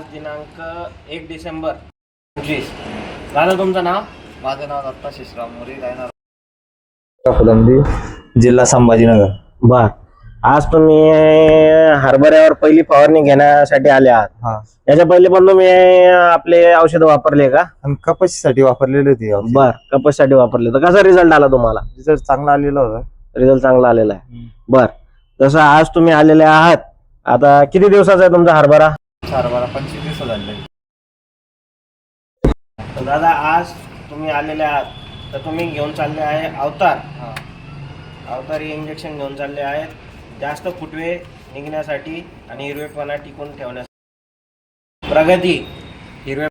आज दिनांक एक डिसेंबर. पंचवीस. दादा तुमचं नाव? माझं नाव दत्ता शिशराम मोरे राहणार. फुलंबी जिल्हा संभाजीनगर. बर. आज तुम्ही हरभऱ्यावर पहिली फवारणी घेण्यासाठी आले आहात. हा. याच्या पहिले पण तुम्ही आपले औषध वापरले का? कपाशीसाठी वापरलेली होती. बर. कपाशीसाठी वापरले तर कसा रिझल्ट आला तुम्हाला? रिझल्ट चांगला आलेला होता. रिझल्ट चांगला आलेला आहे. बर. तसं आज तुम्ही आलेले आहात. आता किती दिवसाचा आहे तुमचा हरभरा? सारबारा पंचवीस दिवस झाले. तर दादा आज तुम्ही आलेले आहात. तर तुम्ही घेऊन चालले आहे अवतार. अवतार हे इंजेक्शन घेऊन चालले आहेत. जास्त फुटवे निघण्यासाठी आणि हिरवेपणा टिकून ठेवण्यासाठी प्रगती. हिरवे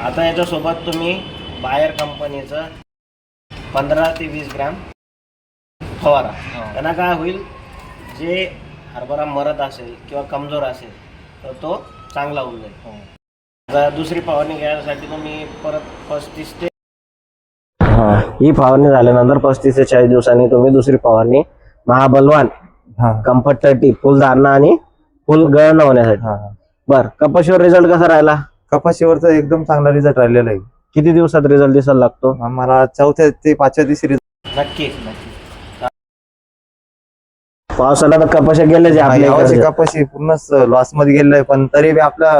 आता याच्यासोबत तुम्ही बायर कंपनीचं पंधरा ते वीस ग्रॅम फवारा. त्यांना काय होईल? जे हरभरा मरत असेल किंवा कमजोर असेल तर तो चांगला होऊन जाईल. आता दुसरी फवारणी घ्यायसाठी तुम्ही परत पस्तीस ते ही फवारणी झाल्यानंतर पस्तीस ते चाळीस दिवसांनी तुम्ही दुसरी फवारणी महाबलवान हा. कम्फर्ट थर्टी फुल धारणा आणि फुल गळण होण्यासाठी. हा. बर कपाशीवर रिझल्ट कसा राहिला? कपाशीवर तर एकदम चांगला रिझल्ट राहिलेला आहे. किती दिवसात रिझल्ट दिसायला लागतो? आम्हाला चौथ्या ते पाचव्या दिवशी result- नक्की पावसाला तर कपाशा गेले आपल्या यावर्षी. कपाशी पूर्णच लॉसमध्ये गेलेला आहे पण तरी बी आपला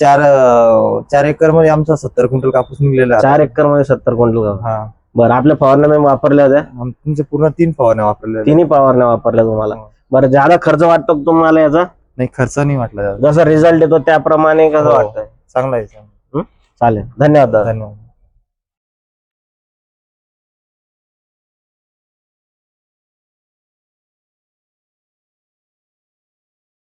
चार अं, चार एकरमध्ये आमचा सत्तर क्विंटल कापूस निघलेला आहे चार एकरमध्ये सत्तर क्विंटल. हा बरं आपल्या फवारण्या मी वापरल्या होत्या आम- तुमचे पूर्ण तीन फवारण्या वापरलेल्या आहेत. तिन्ही फवारण्या वापरल्या तुम्हाला हो. बरं ज्यादा खर्च वाटतो का तुम्हाला याचा नाही खर्च नाही वाटला जसं रिझल्ट येतो त्याप्रमाणे कसं हो. वाटतंय चांगला आहे चांगला. चालेल धन्यवाद दादा धन्यवाद